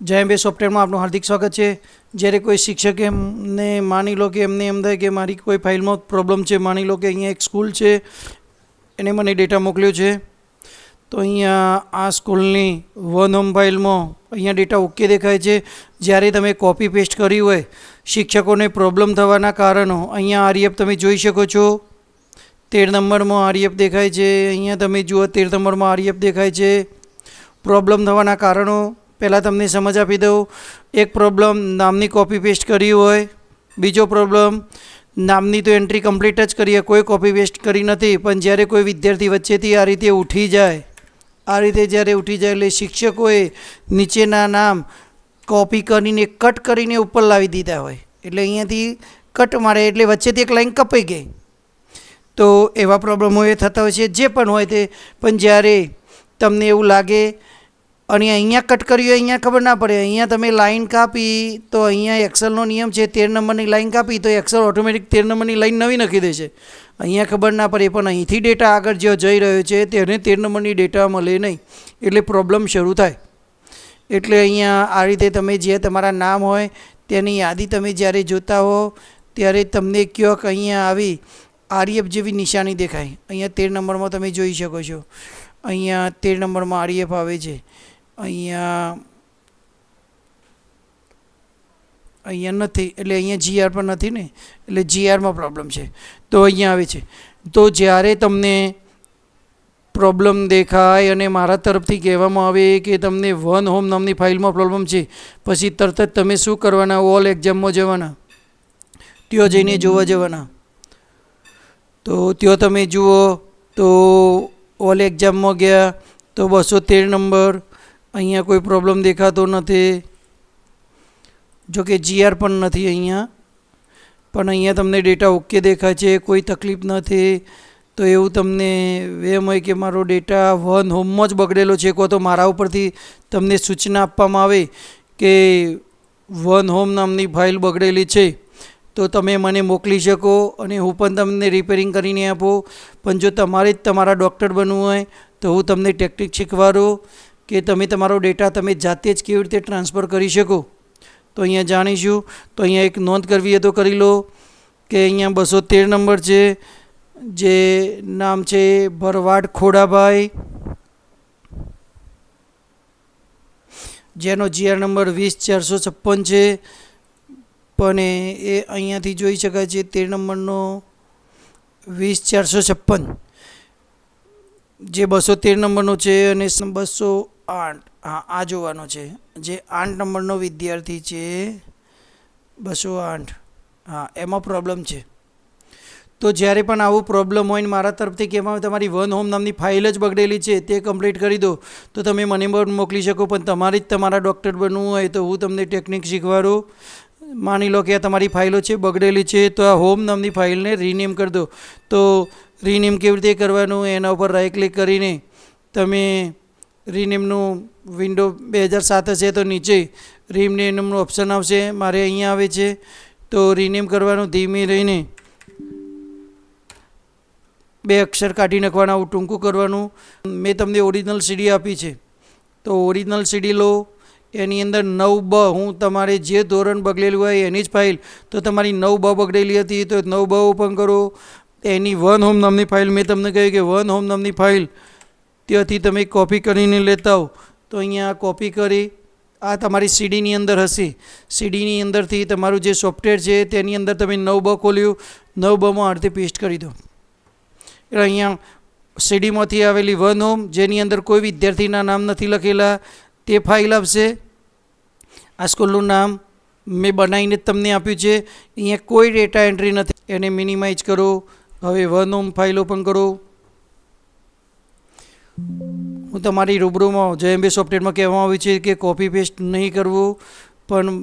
જય બે સોફ્ટવેરમાં આપનું હાર્દિક સ્વાગત છે. જ્યારે કોઈ શિક્ષકે એમને માની લો કે એમને એમ થાય કે મારી કોઈ ફાઇલમાં પ્રોબ્લેમ છે, માની લો કે અહીંયા એક સ્કૂલ છે, એને મને ડેટા મોકલ્યો છે, તો અહીંયા આ સ્કૂલની વન હોમ ફાઇલમાં અહીંયા ડેટા ઓકે દેખાય છે. જ્યારે તમે કોપી પેસ્ટ કરી હોય, શિક્ષકોને પ્રોબ્લેમ થવાના કારણો અહીંયા આરએફ તમે જોઈ શકો છો. તેર નંબરમાં આરએફ દેખાય છે. અહીંયા તમે જુઓ, તેર નંબરમાં આરએફ દેખાય છે. પ્રોબ્લેમ થવાના કારણો પહેલાં તમને સમજ આપી દઉં. એક પ્રોબ્લેમ નામની કોપી પેસ્ટ કરી હોય. બીજો પ્રોબ્લેમ નામની તો એન્ટ્રી કમ્પ્લીટ જ કરીએ, કોઈ કોપી પેસ્ટ કરી નથી. પણ જ્યારે કોઈ વિદ્યાર્થી વચ્ચેથી આ રીતે ઉઠી જાય, આ રીતે જ્યારે ઉઠી જાય એટલે શિક્ષકોએ નીચેના નામ કોપી કરીને કટ કરીને ઉપર લાવી દીધા હોય. એટલે અહીંયાથી કટ મારે, એટલે વચ્ચેથી એક લાઈન કપાઈ ગઈ. તો એવા પ્રોબ્લેમો એ થતા હોય છે. જે પણ હોય તે. પણ જ્યારે તમને એવું લાગે અને અહીંયા કટ કર્યું, અહીંયા ખબર ના પડે. અહીંયા તમે લાઈન કાપી, તો અહીંયા એક્સલનો નિયમ છે, તેર નંબરની લાઈન કાપી, તો એક્સલ ઓટોમેટિક તેર નંબરની લાઈન નવી નાખી દે છે. અહીંયા ખબર ના પડે, પણ અહીંથી ડેટા આગળ જે જઈ રહ્યો છે, તેને તેર નંબરની ડેટા મળે નહીં. એટલે પ્રોબ્લેમ શરૂ થાય. એટલે અહીંયા આ રીતે તમે જે તમારા નામ હોય, તેની યાદી તમે જ્યારે જોતા હો, ત્યારે તમને ક્યાંક અહીંયા આવી આરએફ જેવી નિશાની દેખાય. અહીંયા તેર નંબરમાં તમે જોઈ શકો છો. અહીંયા તેર નંબરમાં આરએફ આવે છે. અહીંયા અહીંયા નથી, એટલે અહીંયા જીઆર પણ નથી ને? એટલે જીઆરમાં પ્રોબ્લેમ છે. તો અહીંયા આવે છે. તો જ્યારે તમને પ્રોબ્લેમ દેખાય અને મારા તરફથી કહેવામાં આવે કે તમને વન હોમ નામની ફાઇલમાં પ્રોબ્લેમ છે, પછી તરત જ તમે શું કરવાના? ઓલ એક્ઝામમાં જવાના. ત્યાં જઈને જોવા જવાના. તો ત્યાં તમે જુઓ, તો ઓલ એક્ઝામમાં ગયા, તો બસો તેર નંબર અહીંયા કોઈ પ્રોબ્લેમ દેખાતો નથી. જો કે જીઆર પણ નથી અહીંયા. પણ અહીંયા તમને ડેટા ઓકે દેખાય છે, કોઈ તકલીફ નથી. તો એવું તમને એમ હોય કે મારો ડેટા વન હોમમાં જ બગડેલો છે, કો તો મારા ઉપરથી તમને સૂચના આપવામાં આવે કે વન હોમ નામની ફાઇલ બગડેલી છે. તો તમે મને મોકલી શકો અને હું પણ તમને રિપેરિંગ કરીને આપું. પણ જો તમારે જ તમારા ડૉક્ટર બનવું હોય, તો હું તમને ટેકનિક શીખવાડું. કે તમે તમારો ડેટા તમે જાતે જ કેવી રીતે ટ્રાન્સફર કરી શકો? તો અહીંયા જાણીશું. તો અહીંયા એક નોંધ કરવી હોય તો કરી લો કે અહીંયા બસો તેર નંબર છે, જે નામ છે ભરવાડ ખોડાભાઈ. જેનો જીઆર નંબર વીસ ચારસો છપ્પન છે. પણ એ અહીંયાથી જોઈ શકાય છે તેર નંબરનો વીસ ચારસો છપ્પન. જે બસો તેર નંબરનો છે અને બસો આઠ, હા, આ જોવાનો છે. જે આઠ નંબરનો વિદ્યાર્થી છે, બસો આઠ. હા, એમાં પ્રોબ્લેમ છે. તો જ્યારે પણ આવું પ્રોબ્લેમ હોય ને મારા તરફથી કે એમાં તમારી વન હોમ નામની ફાઇલ જ બગડેલી છે, તે કમ્પ્લીટ કરી દો. તો તમે મને પણ મોકલી શકો, પણ તમારે જ તમારા ડૉક્ટર બનવું હોય તો હું તમને ટેકનિક શીખવાડું. માની લો કે આ તમારી ફાઇલો છે, બગડેલી છે, તો આ હોમ નામની ફાઇલને રીનેમ કરી દો. તો રીનેમ કેવી રીતે કરવાનું, એના ઉપર રાઈટ ક્લિક કરીને તમે રીનેમનું વિન્ડો બે હજાર સાત હશે તો નીચે રીનેમનું ઓપ્શન આવશે મારે અહીંયા આવે છે તો રીનેમ કરવાનું ધીમે રહીને બે અક્ષર કાઢી નાખવાના આવું ટૂંકું કરવાનું મેં તમને ઓરિજિનલ સીડી આપી છે તો ઓરિજિનલ સીડી લો એની અંદર નવ બ હું તમારે જે ધોરણ બગડેલું હોય એની જ ફાઇલ તો તમારી નવ બ બગડેલી હતી તો નવ બ ઓપન કરો એની વન હોમ નામની ફાઇલ મેં તમને કહ્યું કે વન હોમ નામની ફાઇલ ત્યાંથી તમે કોપી કરીને લેતા હો તો અહીંયા કોપી કરી, આ તમારી સીડીની અંદર હશે. સીડીની અંદરથી તમારું જે સોફ્ટવેર છે, તેની અંદર તમે નવ બ ખોલ્યું, નવ બમાં અડધી પેસ્ટ કરી દો. એટલે અહીંયા સીડીમાંથી આવેલી વન હોમ જેની અંદર કોઈ વિદ્યાર્થીના નામ નથી લખેલા, તે ફાઇલ આપશે આ સ્કૂલનું નામ મેં બનાવીને તમને આપ્યું છે. અહીંયા કોઈ ડેટા એન્ટ્રી નથી. એને મિનિમાઇઝ કરો. હવે વન હોમ ફાઇલ ઓપન કરો. હું તમારી રૂબરૂમાં જેએમબી સોફ્ટવેરમાં કહેવામાં આવ્યું છે કે કોપી પેસ્ટ નહીં કરવું, પણ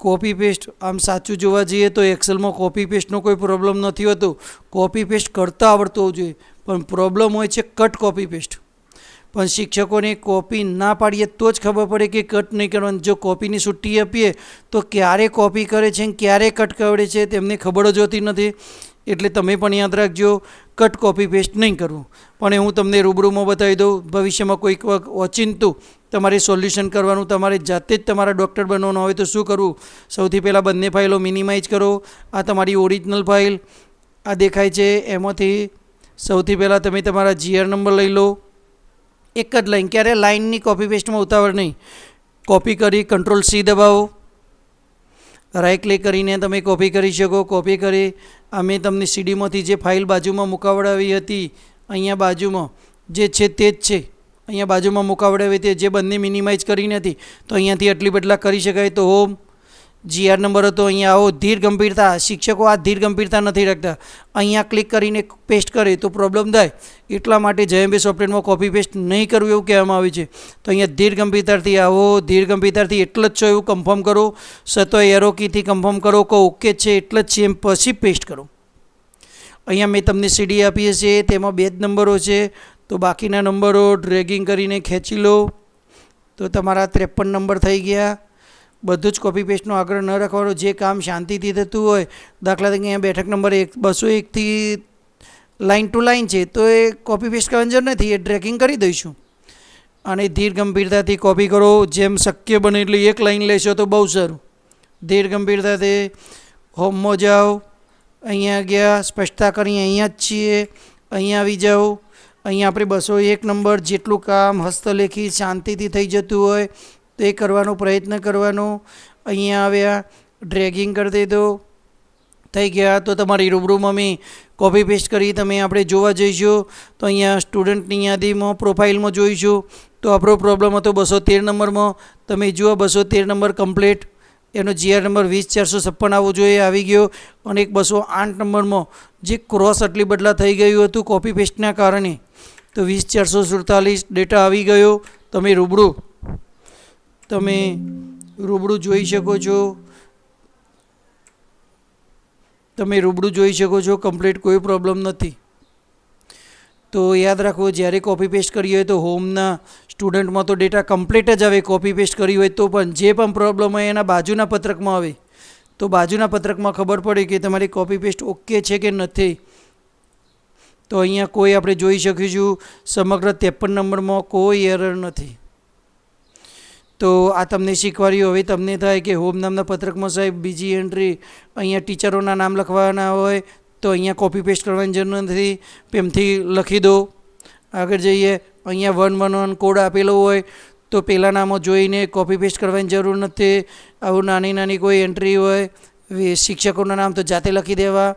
કોપી પેસ્ટ આમ સાચું જોવા જઈએ તો એક્સેલમાં કોપી પેસ્ટનો કોઈ પ્રોબ્લેમ નથી હોતો. કોપી પેસ્ટ કરતાં આવડતો હોવું જોઈએ, પણ પ્રોબ્લેમ હોય છે કટ કોપી પેસ્ટ પણ શિક્ષકોને કોપી ના પાડીએ તો જ ખબર પડે કે કટ નહીં કરવાની. જો કોપીની છુટ્ટી આપીએ તો ક્યારે કોપી કરે છે ક્યારે કટ કરે છે તેમને ખબર જ હોતી નથી. એટલે તમે પણ યાદ રાખજો કટ કોપી પેસ્ટ નહીં કરવું પણ હું તમને રૂબરૂમાં બતાવી દઉં, ભવિષ્યમાં કોઈક વખત ઓચિંતું તમારે સોલ્યુશન કરવાનું, તમારે જાતે જ તમારા ડૉક્ટર બનવાનું હોય તો શું કરવું? સૌથી પહેલાં બંને ફાઇલો મિનિમાઇઝ કરો. આ તમારી ઓરિજિનલ ફાઇલ, આ દેખાય છે એમાંથી. સૌથી પહેલાં તમે તમારા જીઆર નંબર લઈ લો. એક જ લાઈન ક્યારે લાઇનની કોપી પેસ્ટમાં ઉતાવળ નહીં. કોપી કરી કંટ્રોલ સી દબાવો. રાઈટ ક્લિક કરીને તમે કોપી કરી શકો. કોપી કરી અમે તમને સીડીમાંથી જે ફાઇલ બાજુમાં મુકાવડાવી હતી, અહીંયા બાજુમાં જે છે તે જ છે. અહીંયા બાજુમાં મુકાવડાવી હતી, જે બંને મિનિમાઇઝ કરી નથી, તો અહીંયાથી આટલી બદલા કરી શકાય તો હોમ જીઆર નંબર હતો, અહીંયા આવો ધીર ગંભીરતા, શિક્ષકો આ ધીર ગંભીરતા નથી રાખતા. અહીંયા ક્લિક કરીને પેસ્ટ કરે તો પ્રોબ્લેમ થાય. એટલા માટે જયંબે સોફ્ટવેરમાં કોપી પેસ્ટ નહીં કરવું એવું કહેવામાં આવ્યું છે. તો અહીંયા ધીર ગંભીરતાથી આવો, ધીર ગંભીરતાથી એટલે જ છો એવું કન્ફર્મ કરો. સતો એરો કીથી કન્ફર્મ કરો કે ઓકે છે એટલે જ છે, એમ પછી પેસ્ટ કરો. અહીંયા મેં તમને સીડી આપીએ છીએ તેમાં બે જ નંબરો છે. તો બાકીના નંબરો ડ્રેગિંગ કરીને ખેંચી લો. તો તમારા ત્રેપન નંબર થઈ ગયા. બધું જ કોપી પેસ્ટનો આગ્રહ ન રાખવાનો. જે કામ શાંતિથી થતું હોય, દાખલા તરીકે અહીંયા બેઠક નંબર એક, બસો એકથી લાઇન ટુ લાઇન છે, તો એ કોપી પેસ્ટ કરવાની જરૂર નથી, એ ટ્રેકિંગ કરી દઈશું. અને ધીર ગંભીરતાથી કોપી કરો, જેમ શક્ય બને એટલી એક લાઇન લેશો તો બહુ સારું. ધીર ગંભીરતાથી હોમમાં જાઓ, અહીંયા ગયા, સ્પષ્ટતા કરી, અહીંયા જ છીએ, અહીંયા આવી જાઓ. અહીંયા આપણે બસો એક નંબર જેટલું કામ હસ્તલેખી શાંતિથી થઈ જતું હોય તો એ કરવાનો પ્રયત્ન કરવાનો. અહીંયા આવ્યા ડ્રેગિંગ કરી દેજો થઈ ગયા. તો તમારી રૂબરૂમાં મેં કોપી પેસ્ટ કરી તમે આપણે જોવા જઈશું. તો અહીંયા સ્ટુડન્ટની યાદીમાં પ્રોફાઇલમાં જોઈશું. તો આપણો પ્રોબ્લેમ હતો બસો તેર નંબરમાં. તમે જુઓ બસો તેર નંબર કમ્પ્લીટ એનો જીઆર નંબર વીસ ચારસો છપ્પન આવવો જોઈએ, આવી ગયો. અને એક બસો આઠ નંબરમાં જે ક્રોસ આટલી બદલા થઈ ગયું હતું કોપી પેસ્ટના કારણે. તો વીસ ચારસો સુડતાલીસ ડેટા આવી ગયો. તમે રૂબરૂ તમે રૂબરૂ જોઈ શકો છો. તમે રૂબરૂ જોઈ શકો છો, કમ્પ્લીટ કોઈ પ્રોબ્લેમ નથી. તો યાદ રાખો, જ્યારે કોપી પેસ્ટ કરી હોય તો હોમના સ્ટુડન્ટમાં તો ડેટા કમ્પ્લીટ જ આવે કોપી પેસ્ટ કરી હોય તો પણ. જે પણ પ્રોબ્લેમ હોય એના બાજુના પત્રકમાં આવે. તો બાજુના પત્રકમાં ખબર પડે કે તમારી કોપી પેસ્ટ ઓકે છે કે નથી. તો અહીંયા કોઈ આપણે જોઈ શકીશું, સમગ્ર ત્રેપન નંબરમાં કોઈ એરર નથી. તો આ તમને શીખવાડ્યું. હવે તમને થાય કે હોમ નામના પત્રકમાં સાહેબ બીજી એન્ટ્રી અહીંયા ટીચરોના નામ લખવાના હોય તો અહીંયા કોપી પેસ્ટ કરવાની જરૂર નથી. પેમથી લખી દો. આગળ જઈએ. અહીંયા વન વન વન કોડ આપેલો હોય તો પહેલાં નામો જોઈને કોપી પેસ્ટ કરવાની જરૂર નથી. આવું નાની નાની કોઈ એન્ટ્રી હોય શિક્ષકોના નામ તો જાતે લખી દેવા.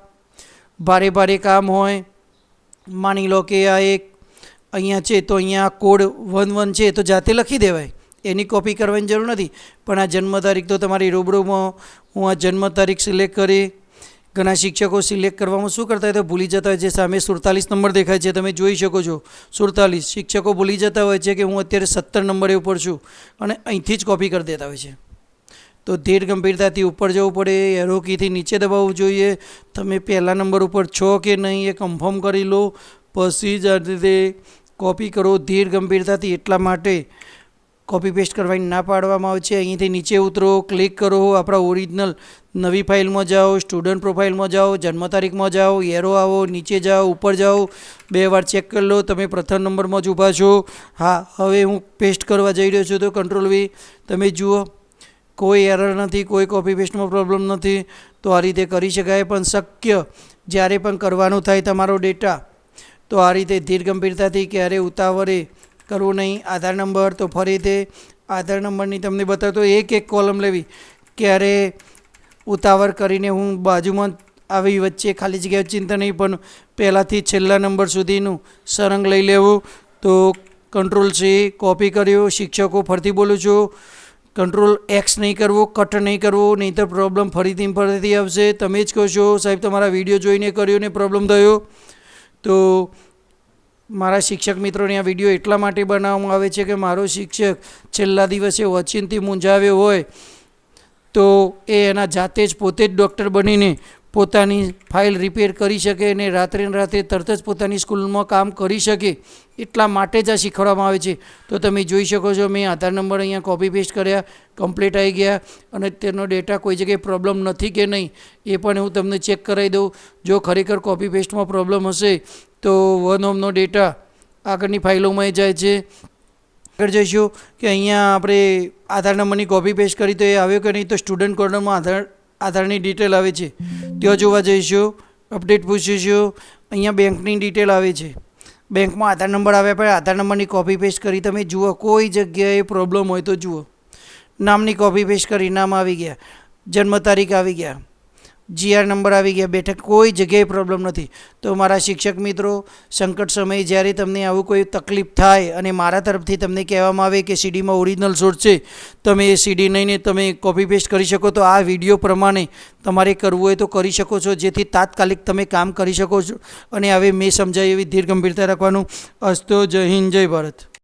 ભારે ભારે કામ હોય. માની લો કે આ એક અહીંયા છે તો અહીંયા કોડ વન વન છે તો જાતે લખી દેવાય. એની કોપી કરવાની જરૂર નથી. પણ આ જન્મ તારીખ તો તમારી રૂબરૂમાં હું આ જન્મ તારીખ સિલેક્ટ કરી ઘણા શિક્ષકો સિલેક્ટ કરવામાં શું કરતા હોય તો ભૂલી જતા હોય છે. સામે સુડતાલીસ નંબર દેખાય છે. તમે જોઈ શકો છો. સુડતાલીસ શિક્ષકો ભૂલી જતા હોય છે કે હું અત્યારે સત્તર નંબરે ઉપર છું અને અહીંથી જ કોપી કરી દેતા હોય છે. તો ધીર ગંભીરતાથી ઉપર જવું પડે એરો કીથી નીચે દબાવવું જોઈએ. તમે પહેલા નંબર ઉપર છો કે નહીં એ કન્ફર્મ કરી લો. પછી જ રીતે કોપી કરો. ધીર ગંભીરતાથી એટલા માટે કોપી પેસ્ટ કરવાની ના પાડવામાં આવે છે. અહીંથી નીચે ઉતરો ક્લિક કરો. આપણા ઓરિજિનલ નવી ફાઇલમાં જાઓ સ્ટુડન્ટ પ્રોફાઇલમાં જાઓ, જન્મ તારીખમાં જાઓ એરો આવો, નીચે જાઓ, ઉપર જાઓ. બે વાર ચેક કરી લો, તમે પ્રથમ નંબરમાં જ ઊભા છો. હા, હવે હું પેસ્ટ કરવા જઈ રહ્યો છું તો કંટ્રોલ વી તમે જુઓ, કોઈ એરર નથી, કોઈ કોપી પેસ્ટમાં પ્રોબ્લેમ નથી. તો આ રીતે કરી શકાય, પણ શક્ય જ્યારે પણ કરવાનું થાય તમારો ડેટા તો આ રીતે ધીર ગંભીરતાથી ક્યારે ઉતાવળે કરવું નહીં, આધાર નંબર તો ફરી તે આધાર નંબરની તમને બતાવતો એક એક કોલમ લેવી. ક્યારે ઉતાવળ કરીને હું બાજુમાં આવી વચ્ચે ખાલી જગ્યા ચિંતા નહીં, પણ પહેલાંથી છેલ્લા નંબર સુધીનું સરંગ લઈ લેવું. તો કંટ્રોલ સી કોપી કર્યો, શિક્ષકો ફરતી બોલું છું કંટ્રોલ એક્સ નહીં કરવું કટ નહીં કરવું નહીં તો પ્રોબ્લેમ ફરીથી ફરીથી આવશે. તમે જ કહો છો, સાહેબ, તમારા વીડિયો જોઈને કર્યો ને પ્રોબ્લેમ થયો. તો મારા શિક્ષક મિત્રોને આ વીડિયો એટલા માટે બનાવવામાં આવે છે કે મારો શિક્ષક છેલ્લા દિવસે ઓચિંતી મૂંઝાવ્યો હોય તો એ એના જાતે જ પોતે જ ડૉક્ટર બનીને પોતાની ફાઇલ રિપેર કરી શકે અને રાત્રે રાત્રે તરત જ પોતાની સ્કૂલમાં કામ કરી શકે એટલા માટે જ આ શીખવાડવામાં આવે છે. તો તમે જોઈ શકો છો મેં આધાર નંબર અહીંયા કોપી પેસ્ટ કર્યા કમ્પ્લીટ આવી ગયા અને તેનો ડેટા કોઈ જગ્યાએ પ્રોબ્લેમ નથી કે નહીં એ પણ હું તમને ચેક કરાવી દઉં. જો ખરેખર કોપી પેસ્ટમાં પ્રોબ્લેમ હશે તો વન ઓમનો ડેટા આગળની ફાઇલોમાં જાય છે. આગળ જઈશું કે અહીંયા આપણે આધાર નંબરની કોપી પેસ્ટ કરી તો એ આવ્યો કે નહીં તો સ્ટુડન્ટ કોર્નરમાં આધાર, આધારની ડિટેલ આવે છે. ત્યાં જોવા જઈશું અપડેટ પૂછીશું. અહીંયા બેંકની ડિટેલ આવે છે. બેંકમાં આધાર નંબર આવ્યા પછી આધાર નંબરની કોપી પેસ્ટ કરી તમે જુઓ, કોઈ જગ્યાએ પ્રોબ્લેમ હોય તો જુઓ. નામની કોપી પેસ્ટ કરી, નામ આવી ગયા. જન્મ તારીખ આવી ગયા. જીઆર નંબર આવી ગયા. બેઠક કોઈ જગ્યાએ પ્રોબ્લેમ નથી. તો મારા શિક્ષક મિત્રો, સંકટ સમયે જ્યારે તમને આવું કોઈ તકલીફ થાય અને મારા તરફથી તમને કહેવામાં આવે કે સીડીમાં ઓરિજિનલ સોર્સ છે, તમે એ સીડી લઈને તમે કોપી પેસ્ટ કરી શકો, તો આ વીડિયો પ્રમાણે તમારે કરવું હોય તો કરી શકો છો. જેથી તાત્કાલિક તમે કામ કરી શકો છો. અને હવે મેં સમજાય એવી ધીર ગંભીરતા રાખવાનું. અસ્તો જય હિન્દ, જય ભારત.